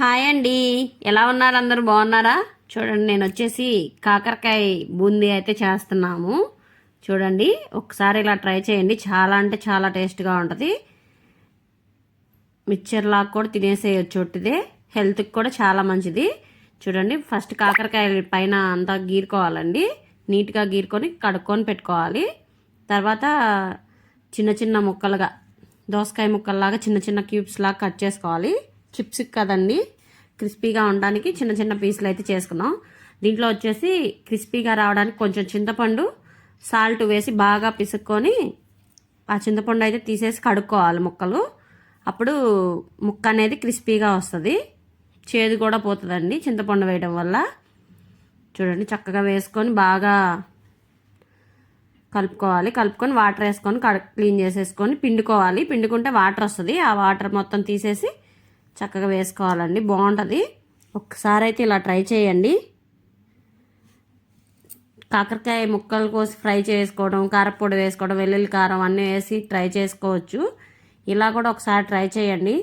Hi అండి. ఎలా ఉన్నారు? అందరూ బాగున్నారా? చూడండి నేను వచ్చేసి కాకరకాయ బూందీ అయితే చేస్తున్నాము. చూడండి ఒకసారి ఇలా ట్రై చేయండి. చాలా అంటే చాలా టేస్ట్గా ఉంటుంది. మిక్చర్ లాగా కూడా తినేసేయచ్చు ఒట్టిదే. హెల్త్కి కూడా చాలా మంచిది. చూడండి ఫస్ట్ కాకరకాయ పైన అంతా గీరుకోవాలండి. నీట్గా గీరుకొని కడుక్కొని పెట్టుకోవాలి. తర్వాత చిన్న చిన్న ముక్కలుగా దోసకాయ ముక్కల్లాగా చిన్న చిన్న క్యూబ్స్ లాగా కట్ చేసుకోవాలి. చిప్స్ కదండి. క్రిస్పీగా ఉండడానికి చిన్న చిన్న పీసులు అయితే చేసుకున్నాం. దీంట్లో వచ్చేసి క్రిస్పీగా రావడానికి కొంచెం చింతపండు సాల్ట్ వేసి బాగా పిసుక్కొని ఆ చింతపండు అయితే తీసేసి కడుక్కోవాలి ముక్కలు. అప్పుడు ముక్క అనేది క్రిస్పీగా వస్తుంది. చేదు కూడా పోతుందండి చింతపండు వేయడం వల్ల. చూడండి చక్కగా వేసుకొని బాగా కలుపుకోవాలి. కలుపుకొని వాటర్ వేసుకొని క్లీన్ చేసేసుకొని పిండుకోవాలి. పిండుకుంటే వాటర్ వస్తుంది. ఆ వాటర్ మొత్తం తీసేసి చక్కగా వేసుకోవాలండి. బాగుంటుంది. ఒక్కసారి అయితే ఇలా ట్రై చేయండి. కాకరకాయ ముక్కలు కోసి ఫ్రై చేసుకోవడం కారపొడి వేసుకోవడం వెల్లుల్లి కారం అన్నీ వేసి ట్రై చేసుకోవచ్చు. ఇలా కూడా ఒకసారి ట్రై చేయండి.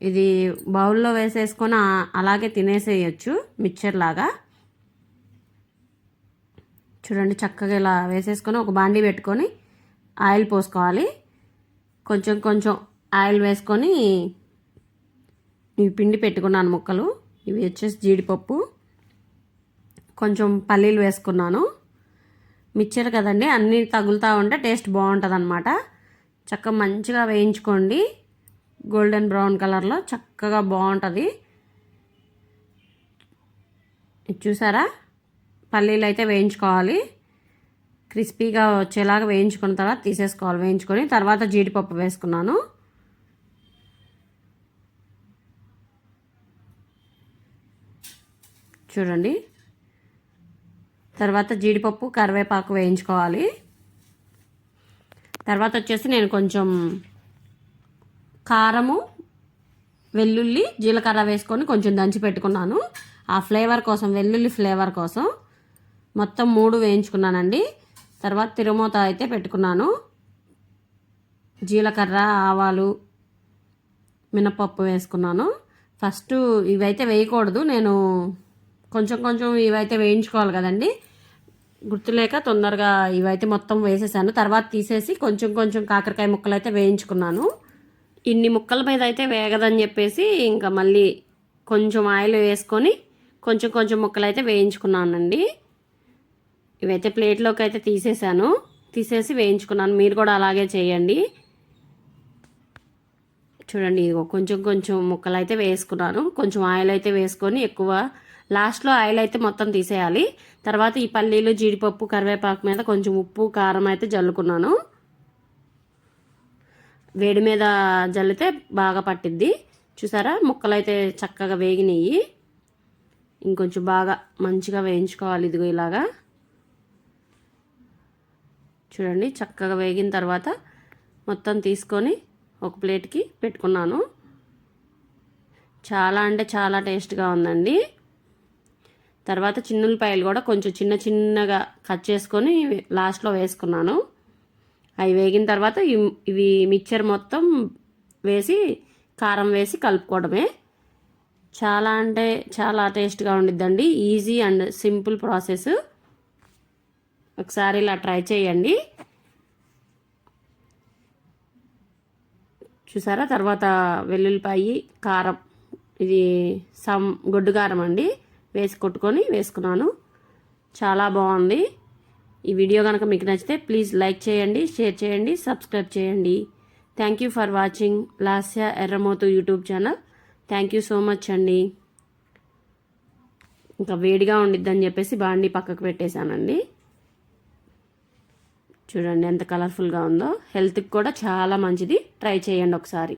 ఇది బౌల్లో వేసేసుకొని అలాగే తినేసేయచ్చు మిక్చర్ లాగా. చూడండి చక్కగా ఇలా వేసేసుకొని ఒక బాండీ పెట్టుకొని ఆయిల్ పోసుకోవాలి. కొంచెం కొంచెం ఆయిల్ వేసుకొని ఇవి పిండి పెట్టుకున్నాను ముక్కలు. ఇవి వచ్చేసి జీడిపప్పు. కొంచెం పల్లీలు వేసుకున్నాను. మిక్చర్ కదండి అన్నీ తగులుతూ ఉంటే టేస్ట్ బాగుంటుంది అనమాట చక్కగా మంచిగా వేయించుకోండి. గోల్డెన్ బ్రౌన్ కలర్లో చక్కగా బాగుంటుంది. చూసారా? పల్లీలు అయితే వేయించుకోవాలి. క్రిస్పీగా వచ్చేలాగా వేయించుకున్న తర్వాత తీసేసుకోవాలి. వేయించుకొని తర్వాత జీడిపప్పు వేసుకున్నాను. చూడండి. తర్వాత జీడిపప్పు కరివేపాకు వేయించుకోవాలి. తర్వాత వచ్చేసి నేను కొంచెం కారము వెల్లుల్లి జీలకర్ర వేసుకొని కొంచెం దంచి పెట్టుకున్నాను. ఆ ఫ్లేవర్ కోసం వెల్లుల్లి ఫ్లేవర్ కోసం మొత్తం మూడు వేయించుకున్నానండి. తర్వాత తిరుమూత అయితే పెట్టుకున్నాను. జీలకర్ర ఆవాలు మినపప్పు వేసుకున్నాను. ఫస్ట్ ఇవైతే వేయకూడదు. నేను కొంచెం కొంచెం ఇవైతే వేయించుకోవాలి కదండి. గుర్తులేక తొందరగా ఇవైతే మొత్తం వేసేసాను. తర్వాత తీసేసి కొంచెం కొంచెం కాకరకాయ ముక్కలు అయితే వేయించుకున్నాను. ఇన్ని ముక్కల మీద అయితే వేగదని చెప్పేసి ఇంకా మళ్ళీ కొంచెం ఆయిల్ వేసుకొని కొంచెం కొంచెం ముక్కలు అయితే వేయించుకున్నానండి. ఇవైతే ప్లేట్లోకి అయితే తీసేసాను. తీసేసి వేయించుకున్నాను. మీరు కూడా అలాగే చేయండి. చూడండి ఇదిగో కొంచెం కొంచెం ముక్కలు అయితే వేసుకున్నాను. కొంచెం ఆయిల్ అయితే వేసుకొని ఎక్కువ లాస్ట్లో ఆయిల్ అయితే మొత్తం తీసేయాలి. తర్వాత ఈ పల్లీలు జీడిపప్పు కరివేపాకు మీద కొంచెం ఉప్పు కారం అయితే జల్లుకున్నాను. వేడి మీద జల్లితే బాగా పట్టిద్ది. చూసారా? ముక్కలు అయితే చక్కగా వేగినాయి ఇంకొంచెం బాగా మంచిగా వేయించుకోవాలి ఇదిగో ఇలాగా. చూడండి చక్కగా వేగిన తర్వాత మొత్తం తీసుకొని ఒక ప్లేట్కి పెట్టుకున్నాను. చాలా అంటే చాలా టేస్ట్గా ఉందండి. తర్వాత చిన్నులపాయలు కూడా కొంచెం చిన్న చిన్నగా కట్ చేసుకొని లాస్ట్లో వేసుకున్నాను. అవి వేగిన తర్వాత ఇవి మిక్చర్ మొత్తం వేసి కారం వేసి కలుపుకోవడమే. చాలా అంటే చాలా టేస్ట్గా ఉండిద్దండి. ఈజీ అండ్ సింపుల్ ప్రాసెస్ ఒకసారి ఇలా ట్రై చేయండి. చూసారా? తర్వాత వెల్లుల్లిపాయి కారం. ఇది సమ్ గొడ్డు కారం అండి. వేసి కొట్టుకొని వేసుకున్నాను. చాలా బాగుంది. ఈ వీడియో కనుక మీకు నచ్చితే ప్లీజ్ లైక్ చేయండి షేర్ చేయండి సబ్స్క్రైబ్ చేయండి. Thank you for watching Lasya Erramothu YouTube channel. Thank you so much అండి. ఇంకా వేడిగా ఉండిద్దని చెప్పేసి బాండి పక్కకు పెట్టేశానండి. చూడండి ఎంత కలర్ఫుల్గా ఉందో. హెల్త్కి కూడా చాలా మంచిది. ట్రై చేయండి ఒకసారి.